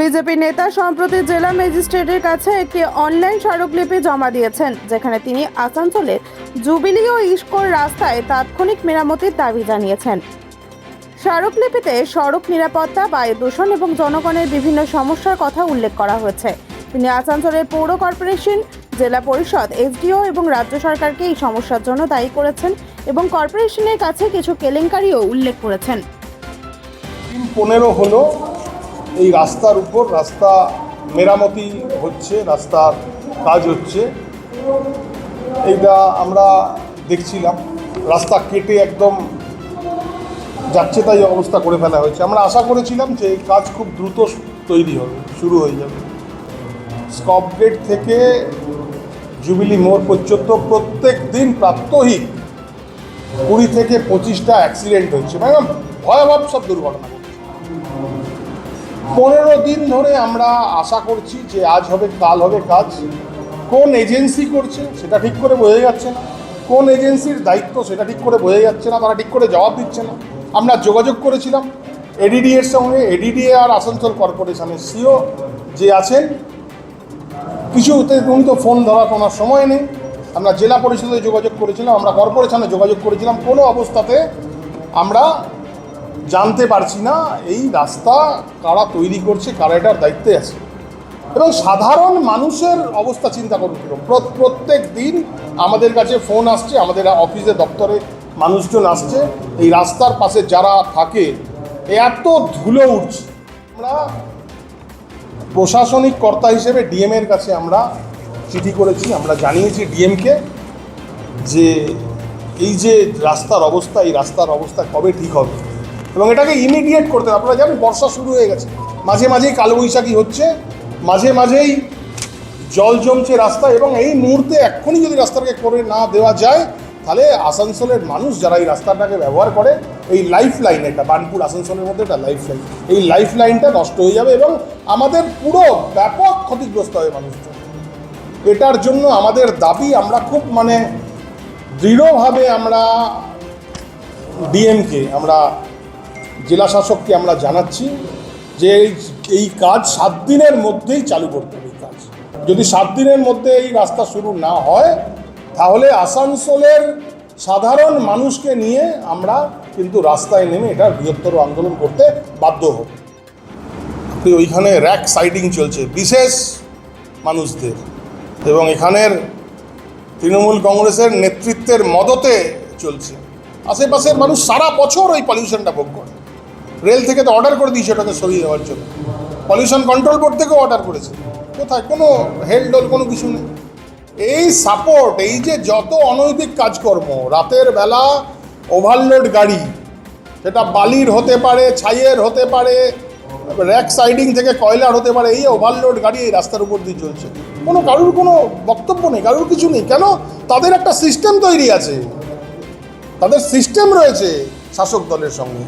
BJP নেতা সম্প্রতি জেলা ম্যাজিস্ট্রেটের কাছে একটি অনলাইন স্মারকলিপি জমা দিয়েছেন, যেখানে তিনি আসানসোলের জুবিলি ও ইস্কোর রাস্তায় তাৎক্ষণিক মেরামতির দাবি জানিয়েছেন। স্মারকলিপিতে সড়ক নিরাপত্তা, বায়ু দূষণ এবং জনগণের বিভিন্ন সমস্যার কথা উল্লেখ করা হয়েছে। তিনি আসানসোলের পৌর কর্পোরেশন, জেলা পরিষদ এসডিও এবং রাজ্য সরকারকে এই সমস্যার জন্য দায়ী করেছেন এবং কর্পোরেশনের কাছে কিছু কেলেঙ্কারিও উল্লেখ করেছেন। পনেরো হলো এই রাস্তার উপর রাস্তা মেরামতি হচ্ছে, রাস্তার কাজ হচ্ছে। এইটা আমরা দেখছিলাম। রাস্তা কেটে একদম যাচ্ছে তাই অবস্থা করে ফেলা হয়েছে। আমরা আশা করেছিলাম যে এই কাজ খুব দ্রুত তৈরি হবে, শুরু হয়ে যাবে। স্কপ গেট থেকে জুবিলি মোড় পর্যন্ত প্রত্যেক দিন প্রাত্যহিক কুড়ি থেকে পঁচিশটা অ্যাক্সিডেন্ট হচ্ছে। মানে ভয়াবহ সব দুর্ঘটনা। পনেরো দিন ধরে আমরা আশা করছি যে আজ হবে, কাল হবে কাজ। কোন এজেন্সি করছে সেটা ঠিক করে বোঝা যাচ্ছে না। কোন এজেন্সির দায়িত্ব সেটা ঠিক করে বোঝা যাচ্ছে না, তারা ঠিক করে জবাব দিচ্ছে না। আমরা যোগাযোগ করেছিলাম এডিডি এর সঙ্গে, এডিডিএ আর আসানসোল কর্পোরেশনের সিও যে আছেন। কিছুতে উনি তো ফোন ধরার কোনো সময় নেই। আমরা জেলা পরিষদে যোগাযোগ করেছিলাম, আমরা কর্পোরেশনে যোগাযোগ করেছিলাম। কোনো অবস্থাতে আমরা জানতে পারছি না এই রাস্তা কারা তৈরি করছে, কারা এটার দায়িত্বে আছে। এবং সাধারণ মানুষের অবস্থা চিন্তা করুন প্র- প্রত্যেক দিন আমাদের কাছে ফোন আসছে, আমাদের অফিসে দপ্তরে মানুষজন আসছে। এই রাস্তার পাশে যারা থাকে এত ধুলো উঠছে আমরা প্রশাসনিক কর্তা হিসেবে ডিএম এর কাছে আমরা চিঠি করেছি, আমরা জানিয়েছি ডিএমকে যে এই যে রাস্তার অবস্থা, এই রাস্তার অবস্থা কবে ঠিক হবে? এবং এটাকে ইমিডিয়েট করতে আপনারা জানেন, বর্ষা শুরু হয়ে গেছে। মাঝে মাঝেই কালবৈশাখী হচ্ছে, মাঝে মাঝেই জল জমছে রাস্তা এবং এই মুহূর্তে এক্ষুনি যদি রাস্তাটাকে করে না দেওয়া যায়, তাহলে আসানসোলের মানুষ যারা এই রাস্তাটাকে ব্যবহার করে, এই লাইফ লাইন এটা বানপুর আসানসোলের মধ্যে একটা লাইফ লাইন এই লাইফ লাইনটা নষ্ট হয়ে যাবে এবং আমাদের পুরো ব্যাপক ক্ষতিগ্রস্ত হবে মানুষজন। এটার জন্য আমাদের দাবি, আমরা খুব মানে দৃঢ়ভাবে আমরা ডিএমকে আমরা জেলা শাসককে আমরা জানাচ্ছি যে এই- কাজ সাত দিনের মধ্যেই চালু করতে হবে কাজ। যদি সাত দিনের মধ্যে এই রাস্তা শুরু না হয়, তাহলে আসানসোলের সাধারণ মানুষকে নিয়ে আমরা কিন্তু রাস্তায় নেমে এটা বৃহত্তর আন্দোলন করতে বাধ্য হব। ওইখানে র্যাক সাইডিং চলছে, বিশেষ মানুষদের। এবং এখানের তৃণমূল কংগ্রেসের নেতৃত্বের মদতে চলছে। আশেপাশের মানুষ সারা বছর ওই পলিউশনটা ভোগ করে। রেল থেকে তো অর্ডার করে দিয়েছে ওটাকে সরিয়ে দেওয়ার জন্য। পলিউশন কন্ট্রোল বোর্ড থেকেও অর্ডার করেছে। কোথায়? কোনো হেলডোল কোনো কিছু নেই। এই সাপোর্ট এই যে যত অনৈতিক কাজকর্ম, রাতের বেলা ওভারলোড গাড়ি, সেটা বালির হতে পারে, ছাইয়ের হতে পারে র্যাক সাইডিং থেকে কয়লার হতে পারে, এই ওভারলোড গাড়ি এই রাস্তার উপর দিয়ে চলছে। কোনো কারুর কোনো বক্তব্য নেই, কারুর কিছু নেই। কেন? তাদের একটা সিস্টেম তৈরি আছে। তাদের সিস্টেম রয়েছে শাসক দলের সঙ্গে।